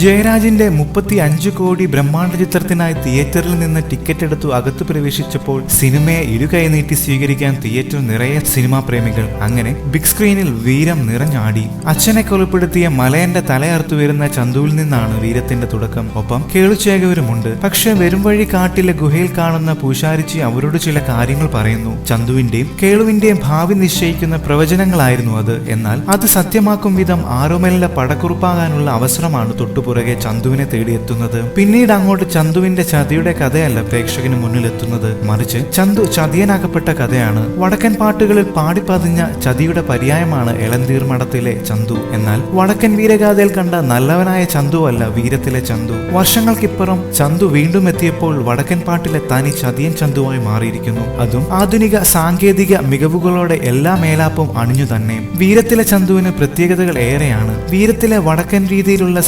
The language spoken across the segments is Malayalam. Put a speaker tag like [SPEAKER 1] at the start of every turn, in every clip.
[SPEAKER 1] ജയരാജിന്റെ മുപ്പത്തി അഞ്ച് കോടി ബ്രഹ്മാണ്ഡ ചിത്രത്തിനായി തിയേറ്ററിൽ നിന്ന് ടിക്കറ്റ് എടുത്തു അകത്ത് പ്രവേശിച്ചപ്പോൾ സിനിമയെ ഇരുകൈ നീട്ടി സ്വീകരിക്കാൻ തിയേറ്റർ നിറയെ സിനിമാ പ്രേമികൾ. അങ്ങനെ ബിഗ് സ്ക്രീനിൽ വീരം നിറഞ്ഞാടി. അച്ഛനെ കൊലപ്പെടുത്തിയ മലയന്റെ തലയർത്തു വരുന്ന ചന്തുവിൽ നിന്നാണ് വീരത്തിന്റെ തുടക്കം. ഒപ്പം കേളുചേകവരുമുണ്ട്. പക്ഷെ വരും വഴി കാട്ടിലെ ഗുഹയിൽ കാണുന്ന പൂശാരിച്ചി അവരോട് ചില കാര്യങ്ങൾ പറയുന്നു. ചന്തുവിന്റെയും കേളുവിന്റെയും ഭാവി നിശ്ചയിക്കുന്ന പ്രവചനങ്ങളായിരുന്നു അത്. എന്നാൽ അത് സത്യമാക്കും വിധം ആരോമലിന്റെ പടക്കുറുപ്പാകാനുള്ള അവസരമാണ് തൊട്ടുപുറകെ ചന്തുവിനെ തേടിയെത്തുന്നത്. പിന്നീട് അങ്ങോട്ട് ചന്തുവിന്റെ ചതിയുടെ കഥയല്ല പ്രേക്ഷകന് മുന്നിലെത്തുന്നത്. മറിച്ച് ചന്തു ചതിയനാക്കപ്പെട്ട കഥയാണ്. വടക്കൻ പാട്ടുകളിൽ പാടിപ്പതിഞ്ഞ ചതിയുടെ പര്യായമാണ് എളന്തീർ മഠത്തിലെ ചന്തു. എന്നാൽ വടക്കൻ വീരഗാഥയിൽ കണ്ട നല്ലവനായ ചന്തുവല്ല വീരത്തിലെ ചന്തു. വർഷങ്ങൾക്കിപ്പുറം ചന്തു വീണ്ടും എത്തിയപ്പോൾ വടക്കൻ പാട്ടിലെ തനി ചതിയൻ ചന്തുവായി മാറിയിരിക്കുന്നു. അതും ആധുനിക സാങ്കേതിക മികവുകളോടെ എല്ലാ മേലാപ്പും അണിഞ്ഞു തന്നെ വീരത്തിലെ ചന്തുവിന് പ്രത്യേകതകൾ ഏറെയാണ്. വീരത്തിലെ വടക്കൻ രീതിയിലുള്ള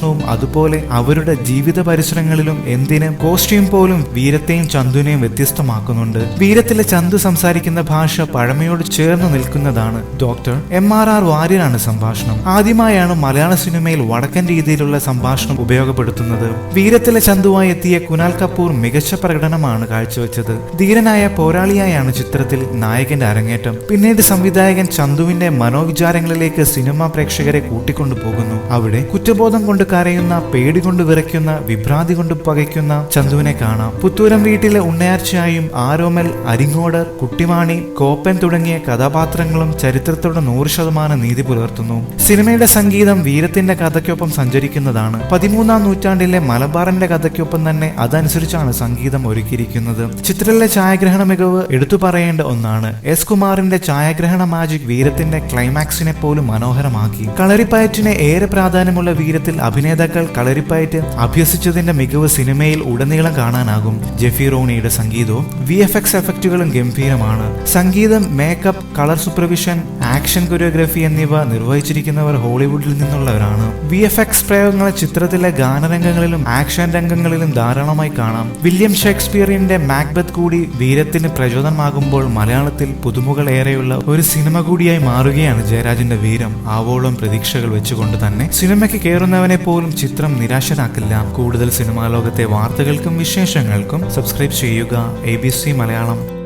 [SPEAKER 1] സംഭാഷണവും അതുപോലെ അവരുടെ ജീവിത പരിസരങ്ങളിലും എന്തിനും കോസ്റ്റ്യൂം പോലും വീരത്തെയും ചന്തുവിനെയും വ്യത്യസ്തമാക്കുന്നുണ്ട്. വീരത്തിലെ ചന്തു സംസാരിക്കുന്ന ഭാഷ പഴമയോട് ചേർന്ന് നിൽക്കുന്നതാണ് ഡോക്ടർ എം ആർ ആർ വാര്യരാണ് സംഭാഷണം. ആദ്യമായാണ് മലയാള സിനിമയിൽ വടക്കൻ രീതിയിലുള്ള സംഭാഷണം ഉപയോഗപ്പെടുത്തുന്നത്. വീരത്തിലെ ചന്തുവായി എത്തിയ കുനാൽ കപൂർ മികച്ച പ്രകടനമാണ് കാഴ്ചവെച്ചത്. ധീരനായ പോരാളിയായാണ് ചിത്രത്തിൽ നായകന്റെ അരങ്ങേറ്റം. പിന്നീട് സംവിധായകൻ ചന്തുവിന്റെ മനോവിചാരങ്ങളിലേക്ക് സിനിമാ പ്രേക്ഷകരെ കൂട്ടിക്കൊണ്ടു പോകുന്നു അവിടെ കുറ്റബോധം കൊണ്ട് കരയുന്ന പേടി കൊണ്ട് വിറയ്ക്കുന്ന വിഭ്രാന്തി കൊണ്ട് പകയ്ക്കുന്ന ചന്തുവിനെ കാണാം. പുത്തൂരം വീട്ടിലെ ഉണ്ണയാർച്ചയായും ആരോമൽ അരിങ്ങോടർ കുട്ടിമാണി കോപ്പൻ തുടങ്ങിയ കഥാപാത്രങ്ങളും ചരിത്രത്തോടെ നൂറ് ശതമാനം നീതി പുലർത്തുന്നു. സിനിമയുടെ സംഗീതം വീരത്തിന്റെ കഥയ്ക്കൊപ്പം സഞ്ചരിക്കുന്നതാണ്. പതിമൂന്നാം നൂറ്റാണ്ടിലെ മലബാറിന്റെ കഥയ്ക്കൊപ്പം തന്നെ അതനുസരിച്ചാണ് സംഗീതം ഒരുക്കിയിരിക്കുന്നത്. ചിത്രത്തിലെ ഛായാഗ്രഹണ മികവ് എടുത്തു പറയേണ്ട ഒന്നാണ്. എസ് കുമാറിന്റെ ഛായാഗ്രഹണ മാജിക് വീരത്തിന്റെ ക്ലൈമാക്സിനെ പോലും മനോഹരമാക്കി. കളരിപ്പയറ്റിനെ ഏറെ പ്രാധാന്യമുള്ള വീരത്തിൽ അഭിനേതാക്കൾ കളരിപ്പായിട്ട് അഭ്യസിച്ചതിന്റെ മികവ് സിനിമയിൽ ഉടനീളം കാണാനാകും. ജെഫി റോണിയുടെ സംഗീതവും വി എഫ് എക്സ് എഫക്റ്റുകളും ഗംഭീരമാണ്. സംഗീതം makeup colour supervision action choreography എന്നിവ നിർവഹിച്ചിരിക്കുന്നവർ ഹോളിവുഡിൽ നിന്നുള്ളവരാണ്. വി എഫ് എക്സ് പ്രയോഗങ്ങളെ ചിത്രത്തിലെ ഗാനരംഗങ്ങളിലും ആക്ഷൻ രംഗങ്ങളിലും ധാരാളമായി കാണാം. വില്യം ഷേക്സ്പിയറിന്റെ മാക്ബത്ത് കൂടി വീരത്തിന് പ്രചോദനമാകുമ്പോൾ മലയാളത്തിൽ പുതുമുകൾ ഏറെയുള്ള ഒരു സിനിമ കൂടിയായി മാറുകയാണ് ജയരാജന്റെ വീരം. ആവോളം പ്രതീക്ഷകൾ വെച്ചുകൊണ്ട് തന്നെ സിനിമയ്ക്ക് കയറുന്നവനെ പോലും ചിത്രം നിരാശരാക്കില്ല. കൂടുതൽ സിനിമാ ലോകത്തെ വാർത്തകൾക്കും വിശേഷങ്ങൾക്കും സബ്സ്ക്രൈബ് ചെയ്യുക. എ മലയാളം.